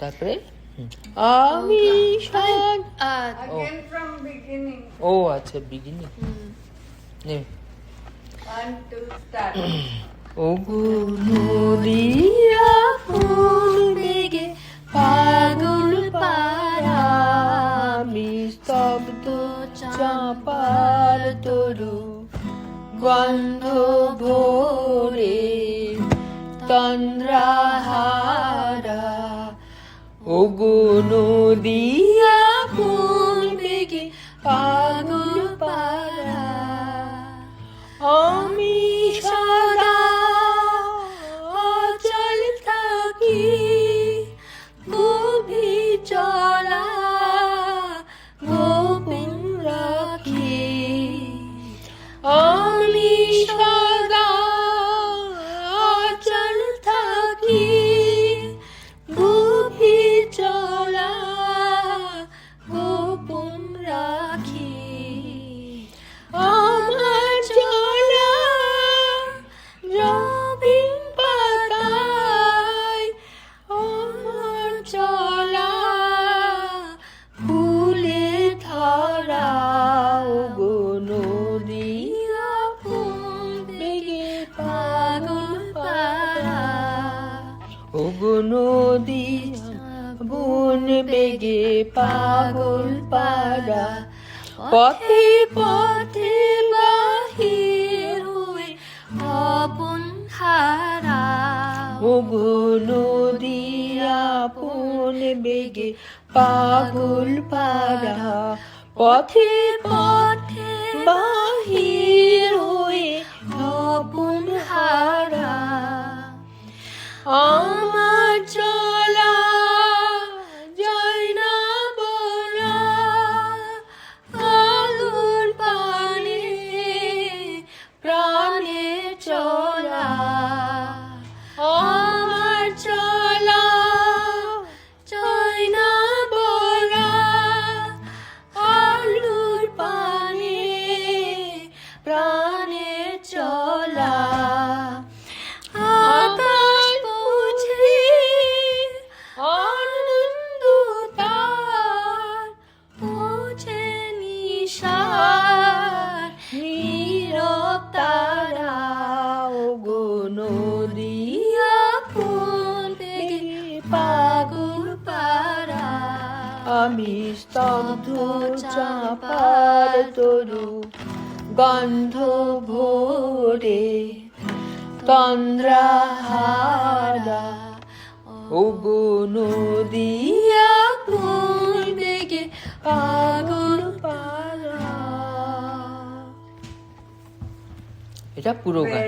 তারপরে। আমি সাদ Again from beginning. ও আচ্ছা বিগিনি নে One, two, start. ওগো নদিয়া ফুল বেগে পাগল পারা আমি স্তব্ধ চাপার তরু গন্ধ ভোরে তন্দ্রাহারা ওগো নদিয়া ফুল বেগে পাগল পারা নদী বন বেগে পাগল পারা পথে পথে বাহির হয়ে আপন হারা ওগো নদিয়া আপন বেগে পাগল পারা পথে পথে বাহির প্রাণে চলা। আকাশ বুঝে আনন্দ তার বুঝে নিশার নীরব তারা। গো নদিয়া ফুল পাগল পারা। আমি স্তব্ধ চাপার তরু। গন্ধ ভোরে তন্দ্রাহারা ওগো নদিয়া কোন বেগে পাগল পারা এটা পুরো গান।